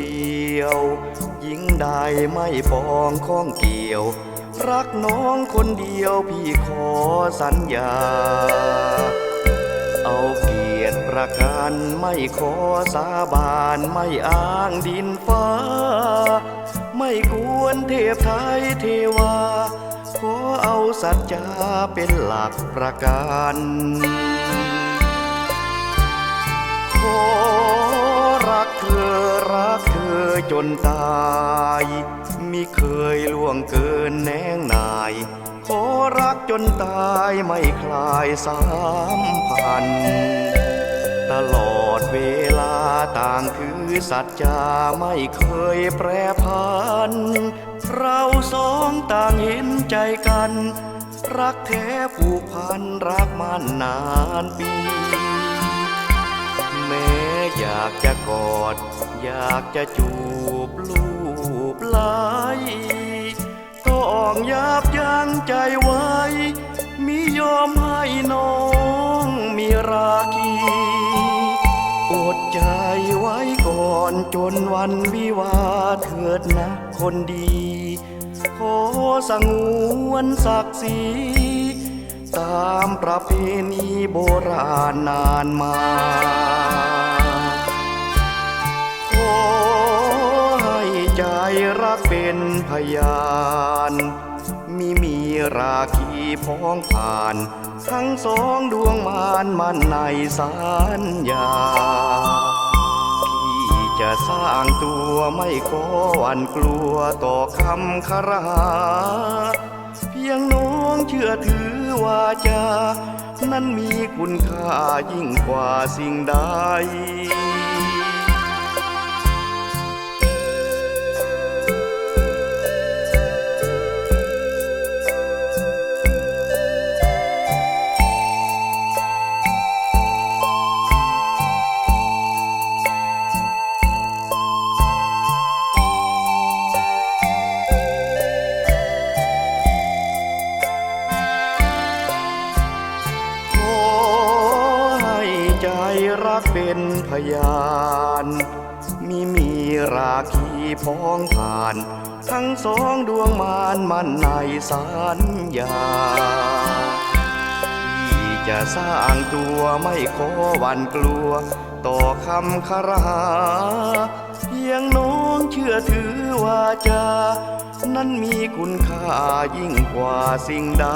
เดียว ยิ่งได้ไม่ปองข้องเกี่ยว รักน้องคนเดียวพี่ขอสัญญา เอาเกียรติประกันไม่ขอสาบานไม่อ้างดินฟ้า ไม่กวนเทพไทยเทวา ขอเอาสัจจาเป็นหลักประกันขอรักเธอ รักเธอจนตายมิเคยล่วงเกินแนงนาย ขอรักจนตายไม่คลายสามพัน ตลอดเวลาต่างถือสัจจาไม่เคยแปรพัน เราสองต่างเห็นใจกัน รักแท้ผูกพันรักมันนานปี แม้อยากจะกอด อยากจะจูบลูบไหลต้องยับยั้งใจไว้ มิยอมให้น้องมีราคีอดใจไว้ก่อนจนวันวิวาเถิดนะคนดี ขอสงวนศักดิ์ศรี ตามประเพณีโบราณนานมาขอให้ใจรักเป็นพยานมีมีราคีพ้องผ่าน ทั้งสองดวงมานมันในสัญญา พี่จะสร้างตัวไม่ขอวันกลัวต่อคำคารา พียงน้องเชื่อถือว่าจา นั้นมีคุณค่ายิ่งกว่าสิ่งใด รักเป็นพยานมีมีราคีพ้องผ่าน ทั้งสองดวงมานมันในสัญญาที่จะสร้างตัวไม่ขอหวันกลัว ต่อคำคาราเพียงน้องเชื่อถือว่าจา นั้นมีคุณค่ายิ่งกว่าสิ่งใด